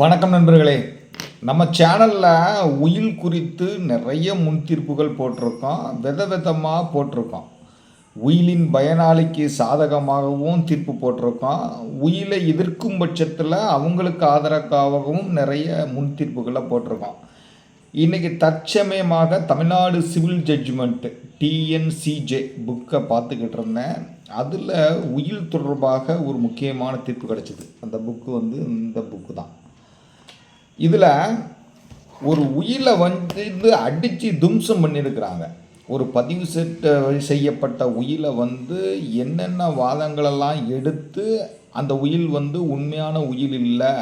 வணக்கம் நண்பர்களே. நம்ம சேனலில் உயில் குறித்து நிறைய முன்தீர்ப்புகள் போட்டிருக்கோம். வித விதமாக போட்டிருக்கோம். உயிலின் பயனாளிக்கு சாதகமாகவும் தீர்ப்பு போட்டிருக்கோம். உயிலை எதிர்க்கும் பட்சத்தில் அவங்களுக்கு ஆதரவாகவும் நிறைய முன்தீர்ப்புகளை போட்டிருக்கோம். இன்றைக்கி தற்சமயமாக தமிழ்நாடு சிவில் ஜட்ஜ்மெண்ட்டு டிஎன்சிஜே புக்கை பார்த்துக்கிட்டு இருந்தேன். அதில் உயில் தொடர்பாக ஒரு முக்கியமான தீர்ப்பு கிடச்சிது. அந்த புக்கு வந்து இந்த புக்கு தான். இதில் ஒரு உயிலை வந்து அடித்து தும்சம் பண்ணியிருக்கிறாங்க. ஒரு பதிவு செட்ட செய்யப்பட்ட உயிலை வந்து என்னென்ன வாதங்களெல்லாம் எடுத்து அந்த உயில் வந்து உண்மையான உயில் இல்லை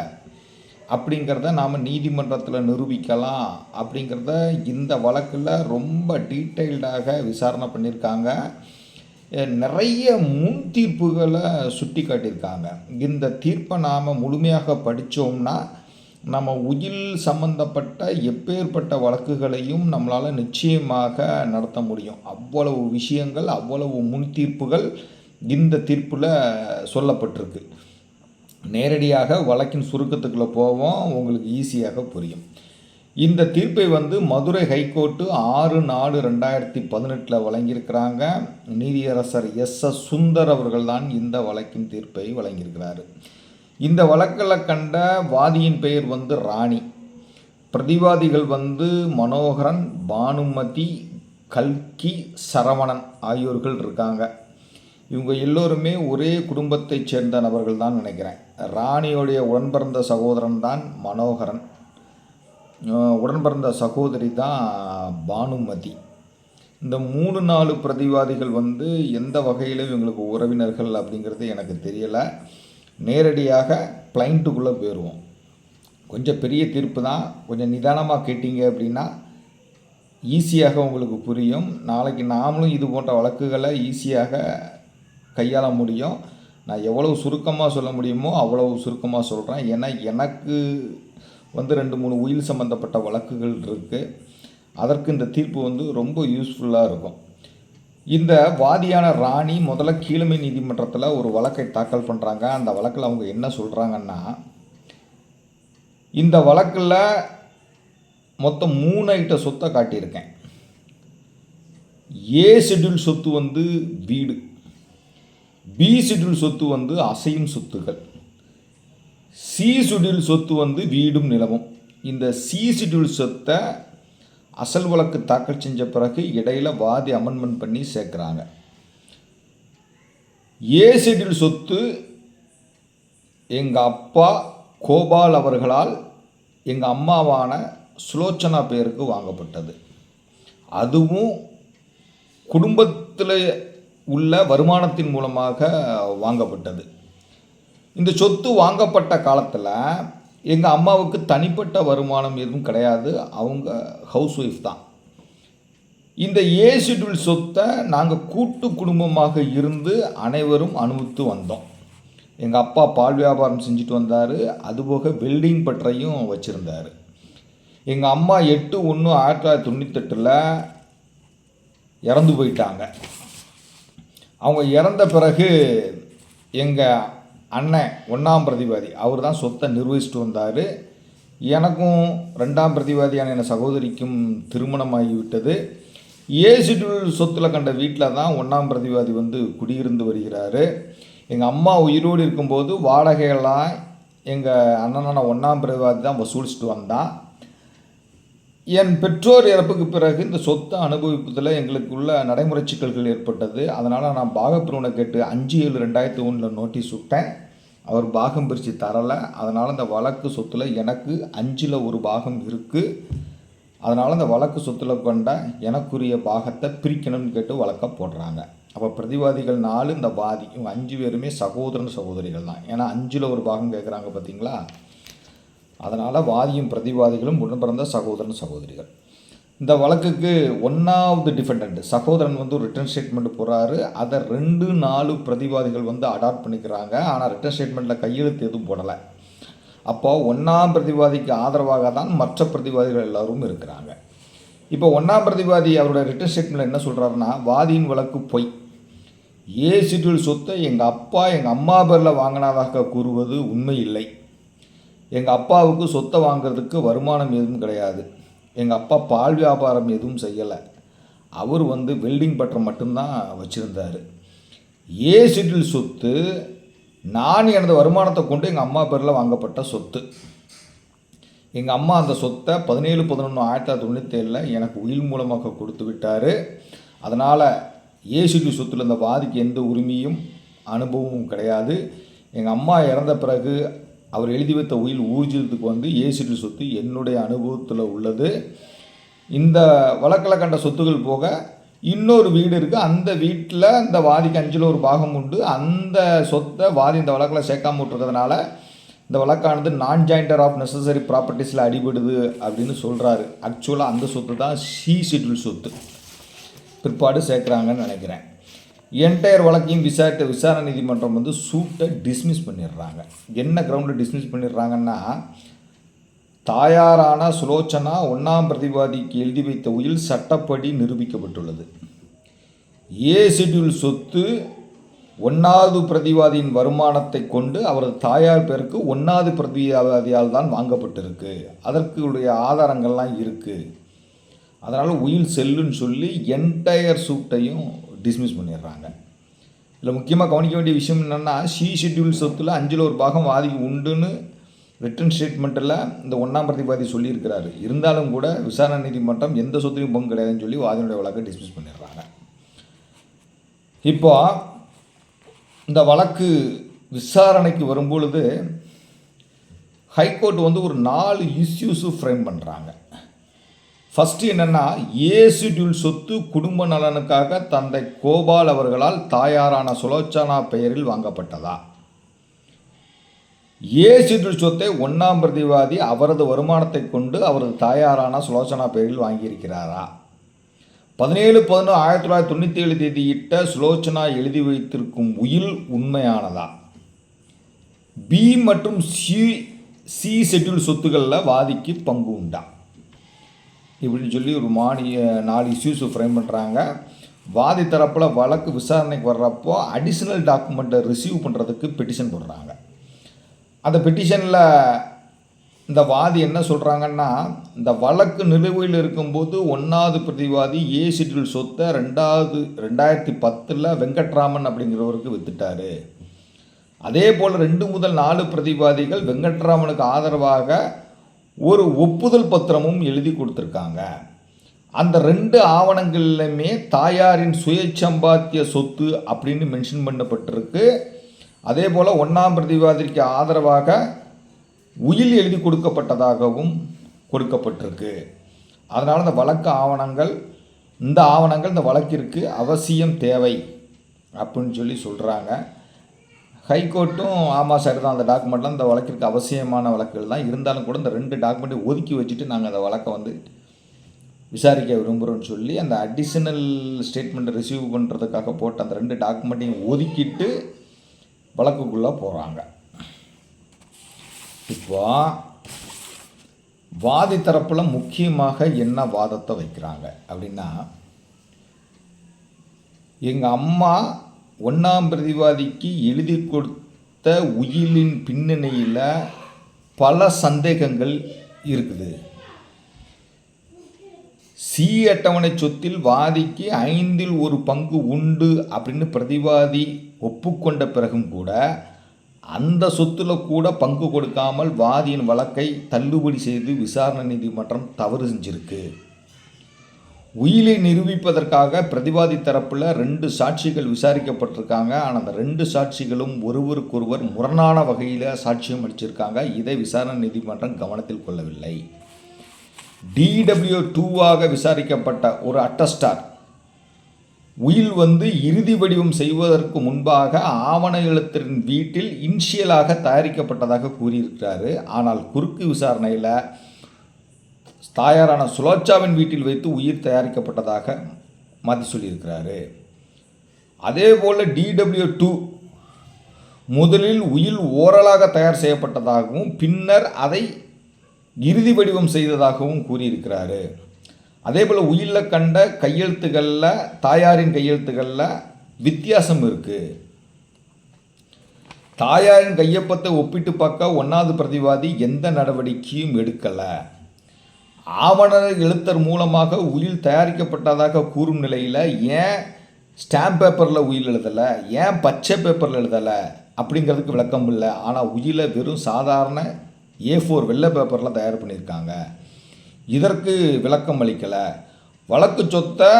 அப்படிங்கிறத நாம் நீதிமன்றத்தில் நிரூபிக்கலாம் அப்படிங்கிறத இந்த வழக்கில் ரொம்ப டீட்டெயில்டாக விசாரணை பண்ணியிருக்காங்க. நிறைய முன் தீர்ப்புகளை சுட்டி காட்டியிருக்காங்க இந்த தீர்ப்பை நாம் முழுமையாக படித்தோம்னா நம்ம உயில் சம்பந்தப்பட்ட எப்பேற்பட்ட வழக்குகளையும் நம்மளால் நிச்சயமாக நடத்த முடியும். அவ்வளவு விஷயங்கள் அவ்வளவு முன் தீர்ப்புகள் இந்த தீர்ப்பில் சொல்லப்பட்டிருக்கு. நேரடியாக வழக்கின் சுருக்கத்துக்குள்ளே போவோம் உங்களுக்கு ஈஸியாக புரியும். இந்த தீர்ப்பை வந்து மதுரை ஹைகோர்ட்டு ஆறு நாலு ரெண்டாயிரத்தி பதினெட்டில் வழங்கியிருக்கிறாங்க. நீதியரசர் எஸ் எஸ் சுந்தர் அவர்கள் தான் இந்த வழக்கின் தீர்ப்பை வழங்கியிருக்கிறாரு. இந்த வழக்கில் கண்ட வாதியின் பெயர் வந்து ராணி. பிரதிவாதிகள் வந்து மனோகரன் பானுமதி கல்கி சரவணன் ஆகியோர்கள் இருக்காங்க. இவங்க எல்லோருமே ஒரே குடும்பத்தைச் சேர்ந்த நபர்கள் தான் நினைக்கிறேன். ராணியோடைய உடன்பிறந்த சகோதரன் தான் மனோகரன். உடன்பிறந்த சகோதரி தான் பானுமதி. இந்த மூணு நாலு பிரதிவாதிகள் வந்து எந்த வகையிலும் இவங்களுக்கு உறவினர்கள் அப்படிங்கிறது எனக்கு தெரியலை. நேரடியாக பிளைண்ட்டுக்குள்ளே போயிடுவோம் கொஞ்சம் பெரிய தீர்ப்பு தான். கொஞ்சம் நிதானமாக கேட்டீங்க அப்படின்னா ஈஸியாக உங்களுக்கு புரியும். நாளைக்கு நாமளும் இது போன்ற வழக்குகளை ஈஸியாக கையாள முடியும். நான் எவ்வளவு சுருக்கமாக சொல்ல முடியுமோ அவ்வளவு சுருக்கமாக சொல்கிறேன் ஏன்னா எனக்கு வந்து ரெண்டு மூணு உயில் சம்மந்தப்பட்ட வழக்குகள் இருக்குது அதற்கு இந்த தீர்ப்பு வந்து ரொம்ப யூஸ்ஃபுல்லாக இருக்கும். இந்த வாதியான ராணி முதல்ல கீழமை நீதிமன்றத்தில் ஒரு வழக்கை தாக்கல் பண்ணுறாங்க அந்த வழக்கில் அவங்க என்ன சொல்கிறாங்கன்னா இந்த வழக்கில் மொத்தம் மூணு ஐட்ட சொத்தை காட்டியிருக்கேன். ஏ ஷெட்யூல் சொத்து வந்து வீடு பி ஷெட்யூல் சொத்து வந்து அசையும் சொத்துகள் சி ஷெட்யூல் சொத்து வந்து வீடும் நிலமும் இந்த சி ஷெட்யூல் சொத்தை அசல் வழக்கு தாக்கல் செஞ்ச பிறகு இடையில் வாதி அமெண்ட்மெண்ட் பண்ணி சேர்க்குறாங்க. ஏ ஷெட்யூல் சொத்து எங்கள் அப்பா கோபால் அவர்களால் எங்கள் அம்மாவான சுலோச்சனா பேருக்கு வாங்கப்பட்டது. அதுவும் குடும்பத்தில் உள்ள வருமானத்தின் மூலமாக வாங்கப்பட்டது. இந்த சொத்து வாங்கப்பட்ட காலத்தில் எங்கள் அம்மாவுக்கு தனிப்பட்ட வருமானம் எதுவும் கிடையாது. அவங்க ஹவுஸ் ஒய்ஃப் தான். இந்த ஏ ஷெட்யூல் சொத்தை நாங்கள் கூட்டு குடும்பமாக இருந்து அனைவரும் அனுபவித்து வந்தோம். எங்கள் அப்பா பால் வியாபாரம் செஞ்சுட்டு வந்தார். அதுபோக வெல்டிங் பட்டறையும் வச்சுருந்தார். எங்கள் அம்மா எட்டு ஒன்று ஆயிரத்தி தொள்ளாயிரத்தி தொண்ணூத்தெட்டில் இறந்து போயிட்டாங்க. அவங்க இறந்த பிறகு எங்கள் அண்ணன் ஒன்றாம் பிரதிவாதி. அவர் தான் சொத்தை நிர்வகிச்சுட்டு வந்தார். எனக்கும் ரெண்டாம் பிரதிவாதியான என் சகோதரிக்கும் திருமணமாகிவிட்டது. ஏ சொத்தில் கண்ட வீட்டில் தான் ஒன்றாம் பிரதிவாதி வந்து குடியிருந்து வருகிறார். எங்கள் அம்மா உயிரோடு இருக்கும்போது வாடகையெல்லாம் எங்கள் அண்ணனான ஒன்றாம் பிரதிவாதி தான் வசூலிச்சுட்டு வந்தான். என் பெற்றோர் இறப்புக்கு பிறகு இந்த சொத்தை அனுபவிப்பதில் எங்களுக்குள்ள நடைமுறை சிக்கல்கள் ஏற்பட்டது. அதனால் நான் பாகப்பிரிவினை கேட்டு அஞ்சு ஏழு ரெண்டாயிரத்தி ஒன்றில் நோட்டீஸ் விட்டேன். அவர் பாகம் பிரித்து தரலை. அதனால் இந்த வழக்கு சொத்தில் எனக்கு அஞ்சில் ஒரு பாகம் இருக்குது அதனால் அந்த வழக்கு சொத்தில் கொண்ட எனக்குரிய பாகத்தை பிரிக்கணும்னு கேட்டு வழக்க போடுறாங்க. அப்போ பிரதிவாதிகள் நாலு இந்த வாதி இவங்க அஞ்சு பேருமே சகோதரன் சகோதரிகள் தான். ஏன்னா அஞ்சில் ஒரு பாகம் கேட்குறாங்க பார்த்தீங்களா அதனால் வாதியும் பிரதிவாதிகளும் உடன் பிறந்த சகோதரன் சகோதரிகள். இந்த வழக்குக்கு ஒன்றாவது டிஃபெண்ட் சகோதரன் வந்து ரிட்டர்ன் ஸ்டேட்மெண்ட் போடுறாரு. அதை ரெண்டு நாலு பிரதிவாதிகள் வந்து அடாப்ட் பண்ணிக்கிறாங்க. ஆனால் ரிட்டர்ன் ஸ்டேட்மெண்ட்டில் கையெழுத்து எதுவும் போடலை. அப்போ ஒன்றாம் பிரதிவாதிக்கு ஆதரவாக தான் மற்ற பிரதிவாதிகள் எல்லாரும் இருக்கிறாங்க. இப்போ ஒன்றாம் பிரதிவாதி அவரோட ரிட்டர்ன் ஸ்டேட்மெண்ட்டில் என்ன சொல்கிறாருன்னா வாதியின் வழக்கு பொய். ஏ சிட்டில் சொத்தை எங்கள் அப்பா எங்கள் அம்மா பேரில் வாங்கினதாக கூறுவது உண்மை இல்லை. எங்கள் அப்பாவுக்கு சொத்தை வாங்குறதுக்கு வருமானம் எதுவும் கிடையாது. எங்கள் அப்பா பால் வியாபாரம் எதுவும் செய்யலை. அவர் வந்து வெல்டிங் பட்டம் மட்டும்தான் வச்சுருந்தார். ஏ ஷெட்யூல் சொத்து நான் எனது வருமானத்தை கொண்டு எங்கள் அம்மா பேரில் வாங்கப்பட்ட சொத்து. எங்கள் அம்மா அந்த சொத்தை பதினேழு பதினொன்று ஆயிரத்தி தொள்ளாயிரத்தி தொண்ணூற்றேழில் எனக்கு உயில் மூலமாக கொடுத்து விட்டார். அதனால் ஏசிடி சொத்தில் இந்த வாதிக்கு எந்த உரிமையும் அனுபவமும் கிடையாது. எங்கள் அம்மா இறந்த பிறகு அவர் எழுதி வைத்த உயில் ஊர்ஜிதத்துக்கு வந்து ஏசிடில் சொத்து என்னுடைய அனுபவத்தில் உள்ளது. இந்த வழக்கில் கண்ட சொத்துகள் போக இன்னொரு வீடு இருக்குது அந்த வீட்டில் இந்த வாதிக்கு அஞ்சில் ஒரு பாகம் உண்டு. அந்த சொத்தை வாதி இந்த வழக்கில் சேர்க்காம விட்டுறதுனால இந்த வழக்கானது நான் ஜாயிண்டர் ஆஃப் நெசசரி ப்ராப்பர்ட்டிஸில் அடிபடுது அப்படின்னு சொல்கிறாரு ஆக்சுவலாக அந்த சொத்து தான் சி ஷெட்யூல் சொத்து. பிற்பாடு சேர்க்குறாங்கன்னு நினைக்கிறேன். என்டையர் வழக்கையும் விசாரித்த விசாரணை நீதிமன்றம் வந்து சூட்டை டிஸ்மிஸ் பண்ணிடுறாங்க. என்ன கிரவுண்டில் டிஸ்மிஸ் பண்ணிடுறாங்கன்னா தாயாரான சுலோச்சனா ஒன்றாம் பிரதிவாதிக்கு எழுதி வைத்த உயில் சட்டப்படி நிரூபிக்கப்பட்டுள்ளது. ஏ ஷெட்யூல் சொத்து ஒன்றாவது பிரதிவாதியின் வருமானத்தை கொண்டு அவரது தாயார் பேருக்கு ஒன்றாவது பிரதிவாதியால் தான் வாங்கப்பட்டிருக்கு. அதற்கு உடைய ஆதாரங்கள்லாம் இருக்குது அதனால் உயில் செல்லுன்னு சொல்லி என்டையர் சூட்டையும் டிஸ்மிஸ் பண்ணிடுறாங்க. இதில் முக்கியமாக கவனிக்க வேண்டிய விஷயம் என்னென்னா சி ஷெட்யூல் சொத்தில் அஞ்சில் ஒரு பாகம் வாதிக்கு உண்டுன்னு ரிட்டன் ஸ்டேட்மெண்ட்டில் இந்த ஒன்றாம் பிரதிவாதி சொல்லியிருக்கிறாரு. இருந்தாலும் கூட விசாரணை நீதிமன்றம் எந்த சொத்துலையும் பங்கு கிடையாதுன்னு சொல்லி வாதினுடைய வழக்கை டிஸ்மிஸ் பண்ணிடுறாங்க. இப்போ இந்த வழக்கு விசாரணைக்கு வரும்பொழுது ஹைகோர்ட் வந்து ஒரு நாலு இஷ்யூஸு ஃப்ரேம் பண்ணுறாங்க ஃபஸ்ட்டு என்னென்னா ஏ சொத்து குடும்ப நலனுக்காக தந்தை கோபால் அவர்களால் தாயாரான சுலோச்சனா பெயரில் வாங்கப்பட்டதா? ஏ சொத்தை ஒன்றாம் பிரதிவாதி அவரது வருமானத்தை கொண்டு அவரது தாயாரான சுலோச்சனா பெயரில் வாங்கியிருக்கிறாரா? பதினேழு பதினொன்று ஆயிரத்தி தொள்ளாயிரத்தி தொண்ணூற்றி ஏழு தேதியிட்ட சுலோச்சனா எழுதி வைத்திருக்கும் உயில் உண்மையானதா? பி மற்றும் சி சி ஷெட்யூல் சொத்துக்களில் வாதிக்கு பங்கு உண்டா? இப்படின்னு சொல்லி ஒரு மானிய நாலு இஷ்யூஸை ஃப்ரேம் பண்ணுறாங்க வாதி தரப்பில் வழக்கு விசாரணைக்கு வர்றப்போ அடிஷ்னல் டாக்குமெண்ட்டை ரிசீவ் பண்ணுறதுக்கு பெட்டிஷன் போடுறாங்க. அந்த பெட்டிஷனில் இந்த வாதி என்ன சொல்கிறாங்கன்னா இந்த வழக்கு நிலுவையில் இருக்கும்போது ஒன்றாவது பிரதிவாதி ஏ ஷெட்யூல் சொத்தை ரெண்டாவது ரெண்டாயிரத்தி பத்தில் வெங்கட்ராமன் அப்படிங்கிறவருக்கு வித்துட்டாரு. அதே போல் ரெண்டு முதல் நாலு பிரதிவாதிகள் வெங்கட்ராமனுக்கு ஆதரவாக ஒரு ஒப்புதல் பத்திரமும் எழுதி கொடுத்துருக்காங்க. அந்த ரெண்டு ஆவணங்கள்லையுமே தாயாரின் சுயசம்பாத்திய சொத்து அப்படின்னு மென்ஷன் பண்ணப்பட்டிருக்கு. அதே போல் ஒன்றாம் பிரதிவாதிக்கு ஆதரவாக உயில் எழுதி கொடுக்கப்பட்டதாகவும் கொடுக்கப்பட்டிருக்கு. அதனால் இந்த வழக்கு ஆவணங்கள் இந்த ஆவணங்கள் இந்த வழக்கிற்கு அவசியம் தேவை அப்படின்னு சொல்லி சொல்கிறாங்க ஹைகோர்ட்டும் ஆமாம் சார் தான் அந்த டாக்குமெண்ட்லாம் இந்த வழக்கிற்கு அவசியமான வழக்குகள் தான் இருந்தாலும் கூட இந்த ரெண்டு டாக்குமெண்ட்டை ஒதுக்கி வச்சுட்டு நாங்கள் அந்த வழக்கை வந்து விசாரிக்க விரும்புகிறோம்னு சொல்லி அந்த அடிஷனல் ஸ்டேட்மெண்ட்டை ரிசீவ் பண்ணுறதுக்காக போட்ட அந்த ரெண்டு டாக்குமெண்ட்டையும் ஒதுக்கிட்டு வழக்குக்குள்ளே போகிறாங்க இப்போ வாதி தரப்பில் முக்கியமாக என்ன வாதத்தை வைக்கிறாங்க அப்படின்னா எங்கள் அம்மா ஒன்றாம் பிரதிவாதிக்கு எழுதி கொடுத்த உயிலின் பின்னணியில் பல சந்தேகங்கள் இருக்குது. சி அட்டவணை சொத்தில் வாதிக்கு ஐந்தில் ஒரு பங்கு உண்டு அப்படின்னு பிரதிவாதி ஒப்புக்கொண்ட பிறகும் கூட அந்த சொத்துல கூட பங்கு கொடுக்காமல் வாதியின் வழக்கை தள்ளுபடி செய்து விசாரணை நீதிமன்றம் தவறு செஞ்சிருக்கு. உயிலை நிரூபிப்பதற்காக பிரதிவாதி தரப்பில் ரெண்டு சாட்சிகள் விசாரிக்கப்பட்டிருக்காங்க. ஆனால் அந்த ரெண்டு சாட்சிகளும் ஒருவருக்கொருவர் முரணான வகையில் சாட்சியம் அளிச்சிருக்காங்க. இதை விசாரணை நீதிமன்றம் கவனத்தில் கொள்ளவில்லை. டிடபிள்யூ டூவாக விசாரிக்கப்பட்ட ஒரு அட்டஸ்டார் உயில் வந்து இறுதி வடிவம் செய்வதற்கு முன்பாக ஆவண எழுத்தின் வீட்டில் இன்ஷியலாக தயாரிக்கப்பட்டதாக கூறியிருக்கிறாரு. ஆனால் குறுக்கு விசாரணையில் தாயாரான சுலோச்சாவின் வீட்டில் வைத்து உயிர் தயாரிக்கப்பட்டதாக மாற்றி சொல்லியிருக்கிறாரு. அதே போல் டிடபிள்யூ டூ முதலில் உயில் ஓரலாக தயார் செய்யப்பட்டதாகவும் பின்னர் அதை இறுதி வடிவம் செய்ததாகவும் கூறியிருக்கிறாரு. அதே போல் உயிரில் கண்ட கையெழுத்துகளில் தாயாரின் கையெழுத்துகளில் வித்தியாசம் இருக்குது தாயாரின் கையொப்பத்தை ஒப்பிட்டு பார்க்க ஒன்றாவது பிரதிவாதி எந்த நடவடிக்கையும் எடுக்கலை. ஆவண எழுத்தர் மூலமாக உயில் தயாரிக்கப்பட்டதாக கூறும் நிலையில் ஏன் ஸ்டாம்ப் பேப்பரில் உயில் எழுதலை? ஏன் பச்சை பேப்பரில் எழுதலை? அப்படிங்கிறதுக்கு விளக்கம் இல்லை. ஆனால் உயிலை வெறும் சாதாரண ஏ ஃபோர் வெள்ளை பேப்பரில் தயார் பண்ணியிருக்காங்க. இதற்கு விளக்கம் அளிக்கலை. வழக்கு சொத்தை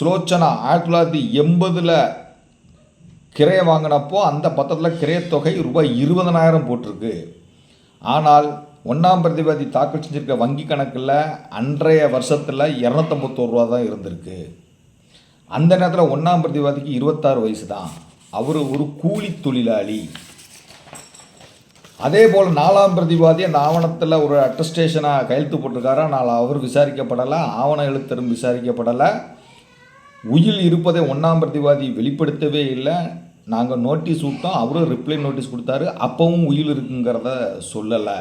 சுலோச்சனா ஆயிரத்தி தொள்ளாயிரத்தி எண்பதில் கிரையை வாங்கினப்போ அந்த பத்திரத்தில் கிரையத்தொகை ரூபாய் இருபதனாயிரம் போட்டிருக்கு. ஆனால் ஒன்றாம் பிரதிவாதி தாக்கல் செஞ்சிருக்க வங்கி கணக்கில் அன்றைய வருஷத்தில் இரநூத்தம்பத்தோரு ரூபா தான் இருந்திருக்கு. அந்த நேரத்தில் ஒன்றாம் பிரதிவாதிக்கு இருபத்தாறு வயசு தான். அவர் ஒரு கூலி தொழிலாளி. அதே போல் நாலாம் பிரதிவாதி அந்த ஆவணத்தில் ஒரு அட்டஸ்டேஷனாக கையெழுத்து போட்டிருக்காரு? ஆனால் அவர் விசாரிக்கப்படலை. ஆவண எழுத்தரும் விசாரிக்கப்படலை. உயில் இருப்பதை ஒன்றாம் பிரதிவாதி வெளிப்படுத்தவே இல்லை. நாங்கள் நோட்டீஸ் விட்டோம் அவரும் ரிப்ளை நோட்டீஸ் கொடுத்தாரு. அப்போவும் உயில் இருக்குங்கிறத சொல்லலை.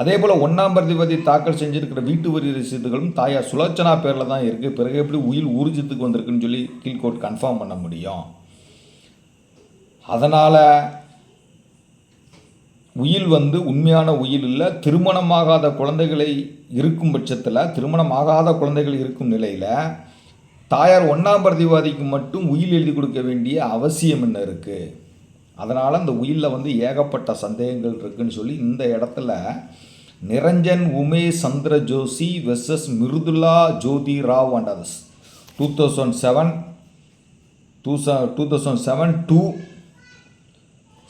அதே போல் ஒன்றாம் பிரதிபதி தாக்கல் செஞ்சிருக்கிற வீட்டு வரி ரசீதுகளும் தாயார் சுலோச்சனா பேரில் தான் இருக்குது பிறகு எப்படி உயில் ஊர்ஜித்துக்கு வந்திருக்குன்னு சொல்லி கீழ்கோர்ட் கன்ஃபார்ம் பண்ண முடியும். அதனால் உயில் வந்து உண்மையான உயில் இல்லை. திருமணமாகாத குழந்தைகளை இருக்கும் பட்சத்தில் திருமணமாகாத குழந்தைகள் இருக்கும் நிலையில் தாயார் ஒன்றாம் பிரதிவாதிக்கு மட்டும் உயில் எழுதி கொடுக்க வேண்டிய அவசியம் என்ன இருக்குது அதனால் அந்த உயிலில் வந்து ஏகப்பட்ட சந்தேகங்கள் இருக்குன்னு சொல்லி இந்த இடத்துல Niranjan Umesh Chandra Joshi versus Mridula Jyoti Rao and others two thousand seven two two thousand seven two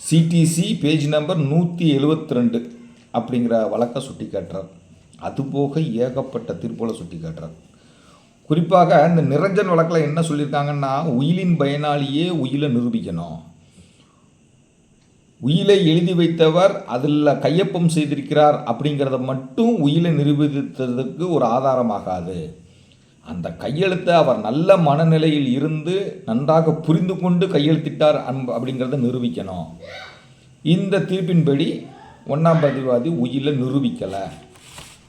CDC page number நூற்றி எழுபத்தி ரெண்டு அப்படிங்கிற வழக்கை சுட்டி காட்டுறார். அதுபோக ஏகப்பட்ட தீர்ப்புகளை சுட்டி காட்டுறார். குறிப்பாக இந்த நிரஞ்சன் வழக்கில் என்ன சொல்லியிருக்காங்கன்னா உயிலின் பயனாளியே உயிலை நிரூபிக்கணும். உயிலை எழுதி வைத்தவர் அதில் கையொப்பம் செய்திருக்கிறார் அப்படிங்கிறத மட்டும் உயிலை நிரூபித்ததுக்கு ஒரு ஆதாரமாகாது. அந்த கையெழுத்தை அவர் நல்ல மனநிலையில் இருந்து நன்றாக புரிந்து கொண்டு கையெழுத்திட்டார் அன்பு அப்படிங்கிறத நிரூபிக்கணும். இந்த தீர்ப்பின்படி ஒன்றாம் பிரதிவாதி உயிலை நிரூபிக்கலை.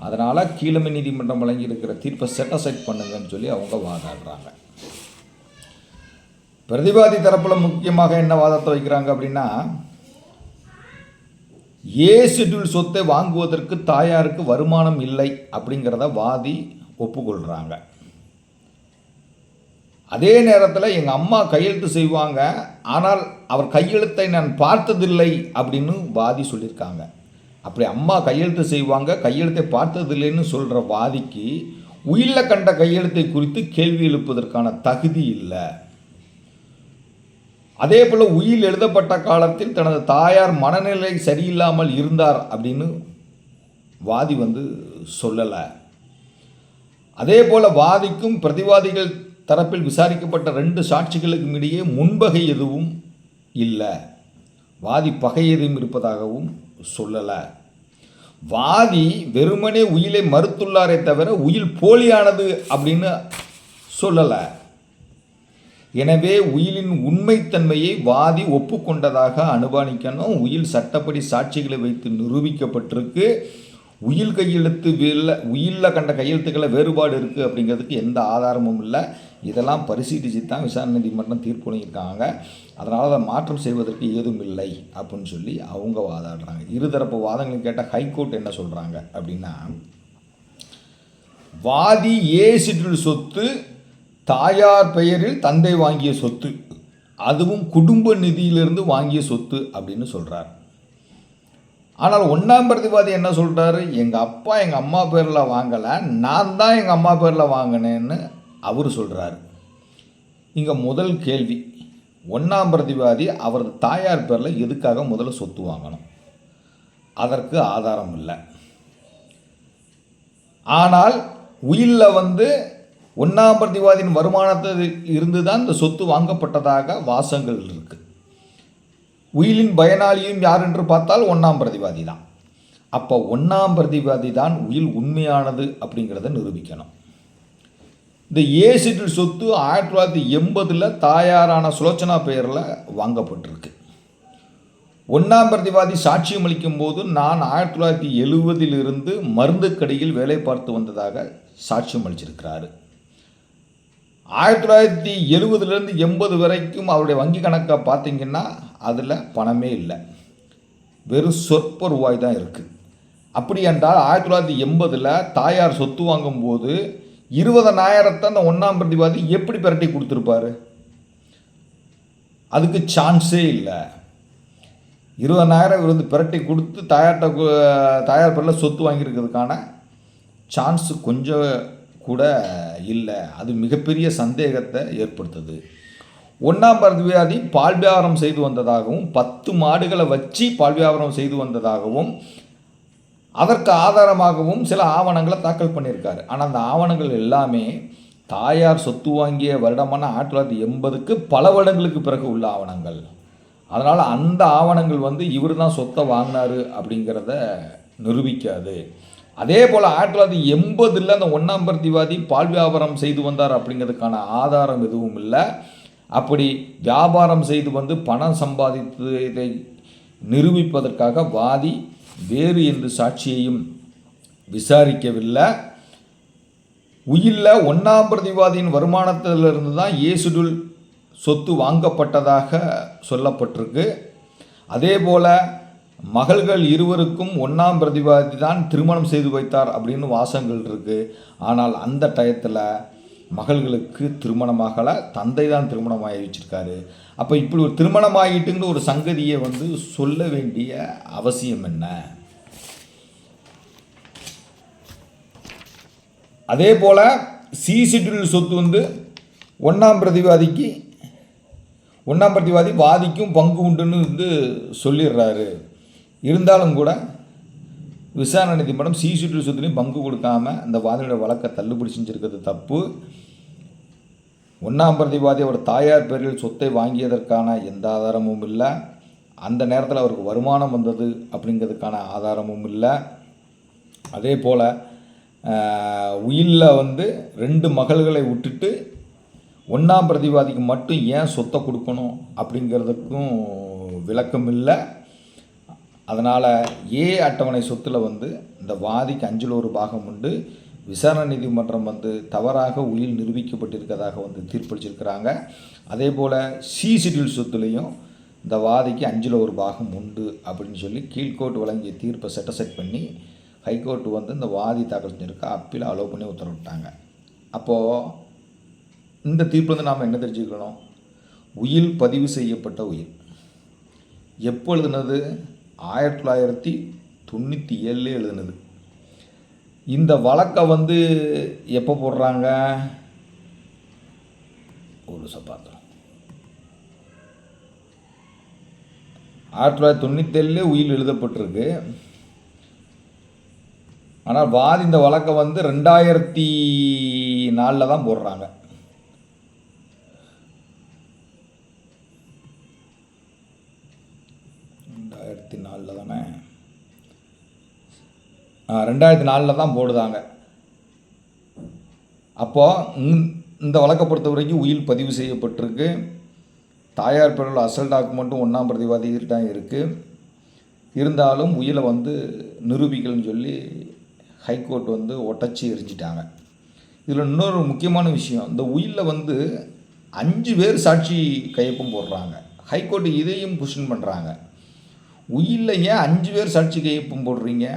அதனால் கீழமை நீதிமன்றம் வழங்கியிருக்கிற தீர்ப்பை செட்டசைட் பண்ணுங்கன்னு சொல்லி அவங்க வாதாடுறாங்க. பிரதிவாதி தரப்பில் முக்கியமாக என்ன வாதத்தை வைக்கிறாங்க அப்படின்னா ஏ ஷெட்யூல் சொத்தை வாங்குவதற்கு தாயாருக்கு வருமானம் இல்லை அப்படிங்கிறத வாதி ஒப்புக்கொள்கிறாங்க அதே நேரத்தில் எங்கள் அம்மா கையெழுத்து செய்வாங்க. ஆனால் அவர் கையெழுத்தை நான் பார்த்ததில்லை அப்படின்னு வாதி சொல்லியிருக்காங்க. அப்படி அம்மா கையெழுத்து செய்வாங்க கையெழுத்தை பார்த்ததில்லைன்னு சொல்கிற வாதிக்கு உயிரில் கண்ட கையெழுத்தை குறித்து கேள்வி எழுப்பதற்கான தகுதி இல்லை. அதே போல் உயில் எழுதப்பட்ட காலத்தில் தனது தாயார் மனநிலை சரியில்லாமல் இருந்தார் அப்படின்னு வாதி வந்து சொல்லலை. அதே போல் வாதிக்கும் பிரதிவாதிகள் தரப்பில் விசாரிக்கப்பட்ட ரெண்டு சாட்சிகளுக்கும் இடையே முன்பகை எதுவும் இல்லை. வாதி பகை எதுவும் இருப்பதாகவும் சொல்லலை. வாதி வெறுமனே உயிலை மறுத்துள்ளாரே தவிர உயில் போலியானது அப்படின்னு சொல்லலை. எனவே உயிலின் உண்மைத்தன்மையை வாதி ஒப்புக்கொண்டதாக அனுமானிக்கணும். உயில் சட்டப்படி சாட்சிகளை வைத்து நிரூபிக்கப்பட்டிருக்கு. உயில் கையெழுத்து வெளில உயிலில் கண்ட கையெழுத்துக்களை வேறுபாடு இருக்குது அப்படிங்கிறதுக்கு எந்த ஆதாரமும் இல்லை. இதெல்லாம் பரிசீலித்து தான் விசாரணை நீதிமன்றம் தீர்ப்பு வழங்கியிருக்காங்க அதனால் அதை மாற்றம் செய்வதற்கு ஏதும் இல்லை அப்படின்னு சொல்லி அவங்க வாதாடுறாங்க. இருதரப்பு வாதங்களை கேட்டால் ஹைகோர்ட் என்ன சொல்கிறாங்க அப்படின்னா வாதி ஏ சிற்றில் சொத்து தாயார் பெயரில் தந்தை வாங்கிய சொத்து அதுவும் குடும்ப நிதியிலிருந்து வாங்கிய சொத்து அப்படின்னு சொல்கிறார் ஆனால் ஒன்றாம் பிரதிவாதி என்ன சொல்கிறாரு எங்கள் அப்பா எங்கள் அம்மா பேரில் வாங்கலை நான் தான் எங்கள் அம்மா பேரில் வாங்கினேன்னு அவர் சொல்கிறாரு இங்கே முதல் கேள்வி ஒன்றாம் பிரதிவாதி அவரது தாயார் பேரில் எதுக்காக முதல்ல சொத்து வாங்கணும்? அதற்கு ஆதாரம் இல்லை. ஆனால் உயிலில் வந்து ஒன்றாம் பிரதிவாதியின் வருமானத்தில் இருந்து தான் இந்த சொத்து வாங்கப்பட்டதாக வாசங்கள் இருக்குது உயிலின் பயனாளியும் யார் என்று பார்த்தால் ஒன்றாம் பிரதிவாதி தான் அப்போ ஒன்றாம் பிரதிவாதி தான் உயில் உண்மையானது அப்படிங்கிறத நிரூபிக்கணும். இந்த ஏ சொத்து ஆயிரத்தி தொள்ளாயிரத்தி எண்பதில் தாயாரான சுலோச்சனா பெயரில் வாங்கப்பட்டிருக்கு. ஒன்றாம் பிரதிவாதி சாட்சியம் அளிக்கும் போது நான் ஆயிரத்தி தொள்ளாயிரத்தி எழுபதிலிருந்து மருந்து கடையில் வேலை பார்த்து வந்ததாக சாட்சியம் அளிச்சிருக்கிறாரு. ஆயிரத்தி தொள்ளாயிரத்தி எழுபதுலேருந்து எண்பது வரைக்கும் அவருடைய வங்கி கணக்கை பார்த்தீங்கன்னா அதில் பணமே இல்லை. வெறும் சொற்ப ரூபாய் தான் இருக்குது அப்படி என்றால் ஆயிரத்தி தொள்ளாயிரத்தி எண்பதில் தாயார் சொத்து வாங்கும்போது இருபதனாயிரத்தை அந்த ஒன்றாம் பிரதிவாதி எப்படி பிரட்டி கொடுத்துருப்பாரு? அதுக்கு சான்ஸே இல்லை. இருபதனாயிரம் இவர் வந்து பிரட்டி கொடுத்து தாயார்கிட்ட கு- தாயார் பேரில் சொத்து வாங்கியிருக்கிறதுக்கான சான்ஸ் கொஞ்சம் கூட இல்லை. அது மிகப்பெரிய சந்தேகத்தை ஏற்படுத்துது. ஒன்றாம் பிரதிவாதி பால் வியாபாரம் செய்து வந்ததாகவும் பத்து மாடுகளை வச்சு பால் வியாபாரம் செய்து வந்ததாகவும் அதற்கு ஆதாரமாகவும் சில ஆவணங்களை தாக்கல் பண்ணியிருக்காரு. ஆனால் அந்த ஆவணங்கள் எல்லாமே தாயார் சொத்து வாங்கிய வருடமான ஆயிரத்தி தொள்ளாயிரத்தி எண்பதுக்கு பல வருடங்களுக்கு பிறகு உள்ள ஆவணங்கள். அதனால் அந்த ஆவணங்கள் வந்து இவர் தான் சொத்தை வாங்கினாரு அப்படிங்கிறத நிரூபிக்காது. அதே போல் ஆயிரத்தி தொள்ளாயிரத்தி எண்பதில் அந்த ஒன்றாம் பிரதிவாதி பால் வியாபாரம் செய்து வந்தார் அப்படிங்கிறதுக்கான ஆதாரம் எதுவும் இல்லை. அப்படி வியாபாரம் செய்து வந்து பணம் சம்பாதித்து இதை நிரூபிப்பதற்காக வாதி வேறு என்று சாட்சியையும் விசாரிக்கவில்லை. உயிரில் ஒன்றாம் பிரதிவாதியின் வருமானத்திலிருந்து தான் ஏசுடுல் சொத்து வாங்கப்பட்டதாக சொல்லப்பட்டிருக்கு. அதே போல் மகள்கள் இருவருக்கும் ஒன்றாம் பிரதிவாதி தான் திருமணம் செய்து வைத்தார் அப்படின்னு வாசங்கள் இருக்குது ஆனால் அந்த டயத்தில் மகள்களுக்கு திருமணமாகலை தந்தை தான் திருமணம் ஆகி வச்சுருக்காரு. அப்போ இப்படி ஒரு திருமணம் ஆகிட்டுங்கிற ஒரு சங்கதியை வந்து சொல்ல வேண்டிய அவசியம் என்ன? அதே போல் சிசிடிவில் சொத்து வந்து ஒன்றாம் பிரதிவாதிக்கு ஒன்றாம் பிரதிவாதி வாதிக்கும் பங்கு உண்டுன்னு வந்து சொல்லிடுறாரு. இருந்தாலும் கூட விசாரணை நீதிமன்றம் சிசிடிவி சொத்துலையும் பங்கு கொடுக்காம அந்த வாதியோட வழக்கை தள்ளுபடி செஞ்சுருக்கிறது தப்பு. ஒன்றாம் பிரதிவாதி அவர் தாயார் பேரில் சொத்தை வாங்கியதற்கான எந்த ஆதாரமும் இல்லை. அந்த நேரத்தில் அவருக்கு வருமானம் வந்தது அப்படிங்கிறதுக்கான ஆதாரமும் இல்லை. அதே போல் உயிலில் வந்து ரெண்டு மகள்களை விட்டுட்டு ஒன்றாம் பிரதிவாதிக்கு மட்டும் ஏன் சொத்தை கொடுக்கணும் அப்படிங்கிறதுக்கும் விளக்கம் இல்லை. அதனால் ஏ அட்டவணை சொத்தில் வந்து இந்த வாதிக்கு அஞ்சில் ஒரு பாகம் உண்டு. விசாரணை நீதிமன்றம் வந்து தவறாக உயில் நிரூபிக்கப்பட்டிருக்கதாக வந்து தீர்ப்பளிச்சிருக்கிறாங்க. அதே போல் சி சிடில் சொத்துலேயும் இந்த வாதிக்கு அஞ்சில் ஒரு பாகம் உண்டு அப்படின்னு சொல்லி கீழ்கோர்ட் வழங்கிய தீர்ப்பை செட்டசெட் பண்ணி ஹைகோர்ட் வந்து இந்த வாதி தாக்கல் செஞ்சிருக்க. அப்பீல் அலோவ் பண்ணி உத்தரவிட்டாங்க. அப்போது இந்த தீர்ப்புலேருந்து நாம் என்ன தெரிஞ்சுக்கணும்? உயில் பதிவு செய்யப்பட்ட உயில். எப்பொழுதுனது? ஆயிரத்தி தொள்ளாயிரத்தி தொண்ணூற்றி ஏழுல எழுதுனது. இந்த வழக்கை வந்து எப்போ போடுறாங்க? ஒரு சப்பாத்திரம் ஆயிரத்தி தொள்ளாயிரத்தி தொண்ணூத்தேழுல உயில் எழுதப்பட்டிருக்கு. ஆனால் வாதி இந்த வழக்கை வந்து ரெண்டாயிரத்தி நாலில் தான் போடுறாங்க ரெண்டாயிரத்தி நாலில் தானே ஆ ரெண்டாயிரத்தி நாலில் தான் போடுதாங்க. அப்போது இந்த வழக்கை பொறுத்த வரைக்கும் உயில் பதிவு செய்யப்பட்டிருக்கு. தாயார் பேரில் அசல் டாக்குமெண்ட்டும் ஒன்றாம் பிரதிவாதிகிட்டான் இருக்குது இருந்தாலும் உயிலை வந்து நிரூபிக்கலன்னு சொல்லி ஹைகோர்ட் வந்து ஒட்டச்சி எரிஞ்சிட்டாங்க. இதில் இன்னொரு முக்கியமான விஷயம் இந்த உயிலில் வந்து அஞ்சு பேர் சாட்சி கையொப்பம் போடுறாங்க. ஹைகோர்ட் இதையும் கொஷின் பண்ணுறாங்க உயிலில் ஏன் அஞ்சு பேர் சாட்சி கையொப்பம் போடுறீங்க?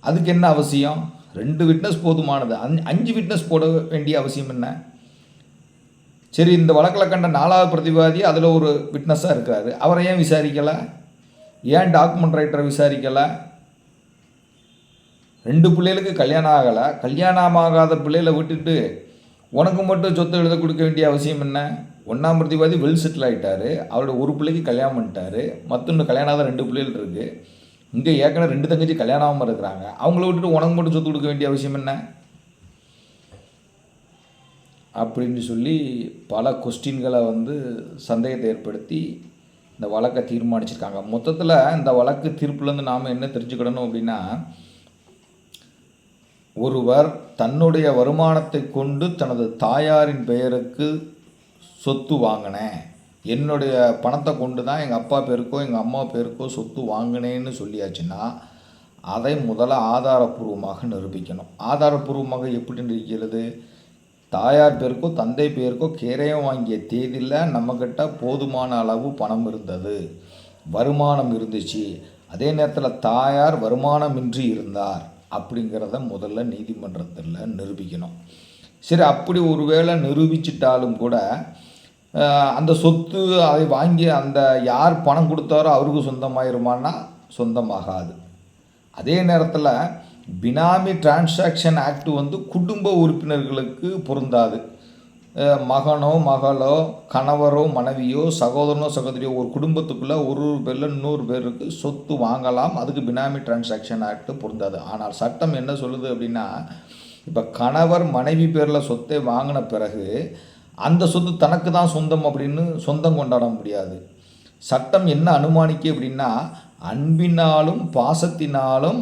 அதுக்கு என்ன அவசியம்? ரெண்டு விட்னஸ் போதுமானது. அஞ் அஞ்சு விட்னஸ் போட வேண்டிய அவசியம் என்ன? சரி இந்த வழக்கில் கண்ட நாலாவது பிரதிவாதி அதில் ஒரு விட்னஸாக இருக்கிறாரு அவரை ஏன் விசாரிக்கலை? ஏன் டாக்குமெண்ட் ரைட்டரை விசாரிக்கலை? ரெண்டு பிள்ளைகளுக்கு கல்யாணம் ஆகலை. கல்யாணம் ஆகாத பிள்ளைகளை விட்டுட்டு உனக்கு மட்டும் சொத்து எழுத கொடுக்க வேண்டிய அவசியம் என்ன? ஒன்றாம் பிரதிவாதி வெல் செட்டில் ஆகிட்டாரு அவரோட ஒரு பிள்ளைக்கு கல்யாணம் பண்ணிட்டாரு. மற்றொன்று கல்யாணம் ஆகாத ரெண்டு பிள்ளைகள் இருக்குது இங்கே ஏற்கனவே ரெண்டு தங்கச்சி கல்யாணம் இருக்கிறாங்க. அவங்கள விட்டுட்டு உனக்கு மட்டும் சொத்து கொடுக்க வேண்டிய அவசியம் என்ன? அப்படின்னு சொல்லி பல கொஸ்டின்களை வந்து சந்தேகத்தை ஏற்படுத்தி இந்த வழக்கை தீர்மானிச்சிருக்காங்க. மொத்தத்தில் இந்த வழக்கு தீர்ப்புலேருந்து நாம் என்ன தெரிஞ்சுக்கிடணும் அப்படின்னா ஒருவர் தன்னுடைய வருமானத்தை கொண்டு தனது தாயாரின் பெயருக்கு சொத்து வாங்கினேன். என்னுடைய பணத்தை கொண்டு தான் எங்கள் அப்பா பேருக்கோ எங்கள் அம்மா பேருக்கோ சொத்து வாங்கினேன்னு சொல்லியாச்சுன்னா அதை முதல்ல ஆதாரப்பூர்வமாக நிரூபிக்கணும். ஆதாரப்பூர்வமாக எப்படி நிரூபிக்கிறது? தாயார் பேருக்கோ தந்தை பேருக்கோ கேரயம் வாங்கிய தேதியில் நம்மக்கிட்ட போதுமான அளவு பணம் இருந்தது. வருமானம் இருந்துச்சு. அதே நேரத்தில் தாயார் வருமானமின்றி இருந்தார் அப்படிங்கிறத முதல்ல நீதிமன்றத்தில் நிரூபிக்கணும். சரி அப்படி ஒருவேளை நிரூபிச்சிட்டாலும் கூட அந்த சொத்து அதை வாங்கி அந்த யார் பணம் கொடுத்தாரோ அவருக்கு சொந்தமாயிருமான்னா சொந்தமாகாது. அதே நேரத்தில் பினாமி டிரான்சாக்ஷன் ஆக்ட் வந்து குடும்ப உறுப்பினர்களுக்கு பொருந்தாது. மகனோ மகளோ கணவரோ மனைவியோ சகோதரனோ சகோதரியோ ஒரு குடும்பத்துக்குள்ளே ஒரு ஒரு பேரில் நூறு பேருக்கு சொத்து வாங்கலாம். அதுக்கு பினாமி டிரான்சாக்ஷன் ஆக்ட் பொருந்தாது. ஆனால் சட்டம் என்ன சொல்லுது அப்படின்னா இப்போ கணவர் மனைவி பேரில் சொத்தை வாங்கின பிறகு அந்த சொத்து தனக்கு தான் சொந்தம் அப்படின்னு சொந்தம் கொண்டாட முடியாது. சட்டம் என்ன அனுமானிக்கு அப்படின்னா அன்பினாலும் பாசத்தினாலும்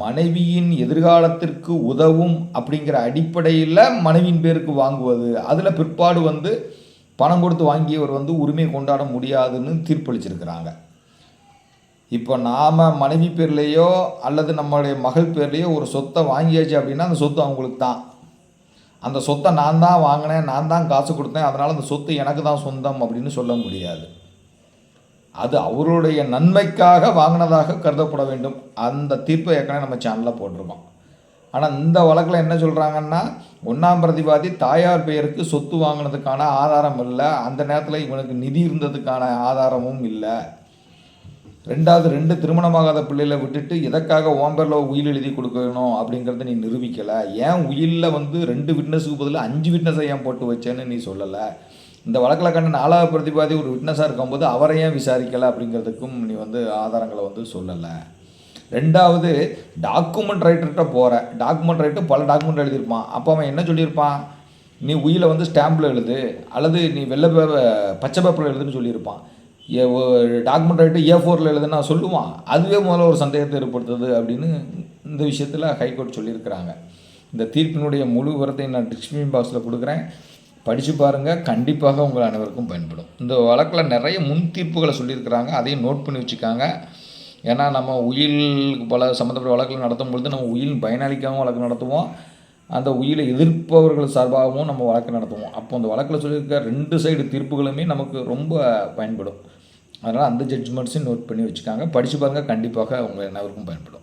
மனைவியின் எதிர்காலத்திற்கு உதவும் அப்படிங்கிற அடிப்படையில் மனைவியின் பேருக்கு வாங்குவது. அதில் பிற்பாடு வந்து பணம் கொடுத்து வாங்கியவர் வந்து உரிமை கொண்டாட முடியாதுன்னு தீர்ப்பளிச்சிருக்கிறாங்க. இப்போ நாம் மனைவி பேர்லேயோ அல்லது நம்மளுடைய மகள் பேர்லேயோ ஒரு சொத்தை வாங்கியாச்சு அப்படின்னா அந்த சொத்து அவங்களுக்கு தான் அந்த சொத்தை நான் தான் வாங்கினேன் நான் தான் காசு கொடுத்தேன் அதனால் அந்த சொத்து எனக்கு தான் சொந்தம் அப்படின்னு சொல்ல முடியாது. அது அவருடைய நன்மைக்காக வாங்கினதாக கருதப்பட வேண்டும். அந்த தீர்ப்பை ஏற்கனவே நம்ம சேனலில் போட்டிருக்கோம். ஆனால் இந்த வழக்கில் என்ன சொல்கிறாங்கன்னா ஒன்றாம் பிரதிவாதி தாயார் பெயருக்கு சொத்து வாங்கினதுக்கான ஆதாரம் இல்லை அந்த நேரத்தில் இவனுக்கு நிதி இருந்ததுக்கான ஆதாரமும் இல்லை. ரெண்டாவது ரெண்டு திருமணமாகாத பிள்ளைகளை விட்டுட்டு எதற்காக ஓம்பரில் உயில் எழுதி கொடுக்கணும் அப்படிங்கிறத நீ நிரூபிக்கலை. ஏன் உயிலில் வந்து ரெண்டு விட்னஸுக்கு பதில் அஞ்சு விட்னஸை ஏன் போட்டு வச்சேன்னு நீ சொல்லலை? இந்த வழக்கில் கண்ட நாலாவது பிரதிபாதி ஒரு விட்னஸாக இருக்கும்போது அவரை ஏன் விசாரிக்கலை அப்படிங்கிறதுக்கும் நீ வந்து ஆதாரங்களை வந்து சொல்லலை. ரெண்டாவது டாக்குமெண்ட் ரைட்டர்கிட்ட போகிற டாக்குமெண்ட் ரைட்டு பல டாக்குமெண்ட் எழுதியிருப்பான். அப்போ அவன் என்ன சொல்லியிருப்பான்? நீ உயிலை வந்து ஸ்டாம்பில் எழுது. அல்லது நீ வெள்ளை பேப்பர் பச்சை பேப்பரில் எழுதுன்னு சொல்லியிருப்பான். ஏ டாக்குமெண்ட் ரைட்டு ஏ ஃபோரில் எழுதுனா சொல்லுவான் அதுவே முதல்ல ஒரு சந்தேகத்தை ஏற்படுத்துது அப்படின்னு இந்த விஷயத்தில் ஹைகோர்ட் சொல்லியிருக்கிறாங்க. இந்த தீர்ப்பினுடைய முழு விவரத்தை நான் டிஸ்கிரிப்ஷன் பாக்ஸில் கொடுக்குறேன். படித்து பாருங்கள் கண்டிப்பாக உங்கள் அனைவருக்கும் பயன்படும். இந்த வழக்கில் நிறைய முன் தீர்ப்புகளை சொல்லியிருக்கிறாங்க அதையும் நோட் பண்ணி வச்சுக்காங்க. ஏன்னா நம்ம உயில் பல சம்மந்தப்பட்ட வழக்கில் நடத்தும் பொழுது நம்ம உயில் பயனாளிக்காகவும் வழக்கு நடத்துவோம். அந்த உயிரை எதிர்ப்பவர்கள் சார்பாகவும் நம்ம வழக்கு நடத்துவோம். அப்போ அந்த வழக்கில் சொல்லியிருக்க ரெண்டு சைடு தீர்ப்புகளுமே நமக்கு ரொம்ப பயன்படும். அதனால் அந்த ஜட்ஜ்மெண்ட்ஸையும் நோட் பண்ணி வச்சுக்காங்க. படித்து பாருங்கள் கண்டிப்பாக உங்கள் எல்லாருக்கும் பயன்படும்.